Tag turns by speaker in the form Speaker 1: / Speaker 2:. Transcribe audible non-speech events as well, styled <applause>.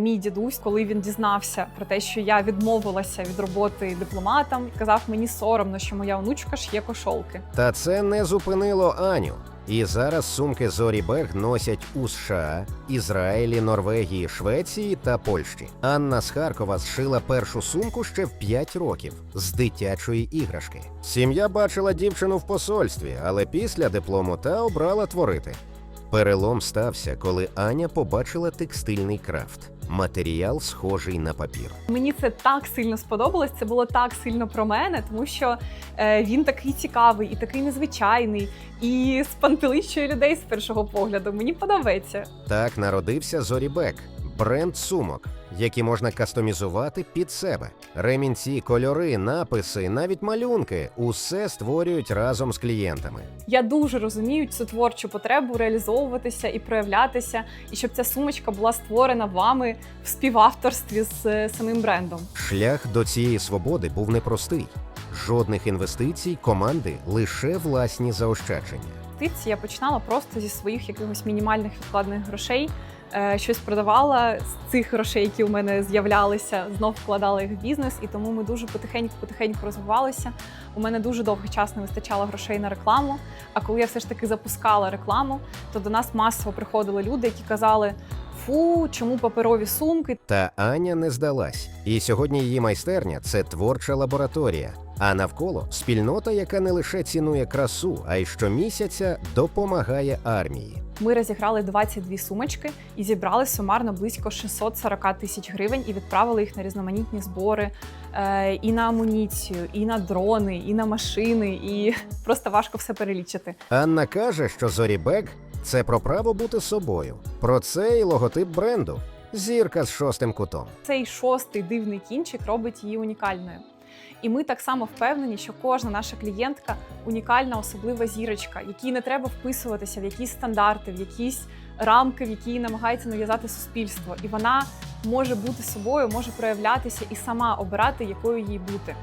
Speaker 1: Мій дідусь, коли він дізнався про те, що я відмовилася від роботи дипломатом, казав мені соромно, що моя онучка ж є кошолки.
Speaker 2: Та це не зупинило Аню. І зараз сумки Зорі Берг носять у США, Ізраїлі, Норвегії, Швеції та Польщі. Анна з Харкова зшила першу сумку ще в 5 років з дитячої іграшки. Сім'я бачила дівчину в посольстві, але після диплому та обрала творити. Перелом стався, коли Аня побачила текстильний крафт матеріал, схожий на папір.
Speaker 1: Мені це так сильно сподобалось. Це було так сильно про мене, тому що е, він такий цікавий і такий незвичайний, і спантеличує людей з першого погляду. Мені подобається.
Speaker 2: Так народився Зорібек бренд сумок, які можна кастомізувати під себе. Ремінці, кольори, написи, навіть малюнки усе створюють разом з клієнтами.
Speaker 1: Я дуже розумію цю творчу потребу реалізовуватися і проявлятися, і щоб ця сумочка була створена вами в співавторстві з е, самим брендом.
Speaker 2: Шлях до цієї свободи був непростий. Жодних інвестицій, команди, лише власні заощадження.
Speaker 1: я починала просто зі своїх якихось мінімальних відкладених грошей. Е, Щось продавала з цих грошей, які у мене з'являлися, знов вкладала їх в бізнес, і тому ми дуже потихеньку потихеньку розвивалися. У мене дуже довгий час не вистачало грошей на рекламу. А коли я все ж таки запускала рекламу, то до нас масово приходили люди, які казали: Фу, чому паперові сумки?
Speaker 2: Та Аня не здалась. І сьогодні її майстерня це творча лабораторія. А навколо спільнота, яка не лише цінує красу, а й щомісяця допомагає армії.
Speaker 1: Ми розіграли 22 сумочки і зібрали сумарно близько 640 тисяч гривень і відправили їх на різноманітні збори е, і на амуніцію, і на дрони, і на машини, і <laughs> просто важко все перелічити.
Speaker 2: Анна каже, що Зорібек це про право бути собою. Про це і логотип бренду. Зірка з шостим кутом.
Speaker 1: Цей шостий дивний кінчик робить її унікальною. І ми так само впевнені, що кожна наша клієнтка унікальна, особлива зірочка, якій не треба вписуватися в якісь стандарти, в якісь рамки, в які намагається нав'язати суспільство. І вона може бути собою, може проявлятися і сама обирати, якою їй бути.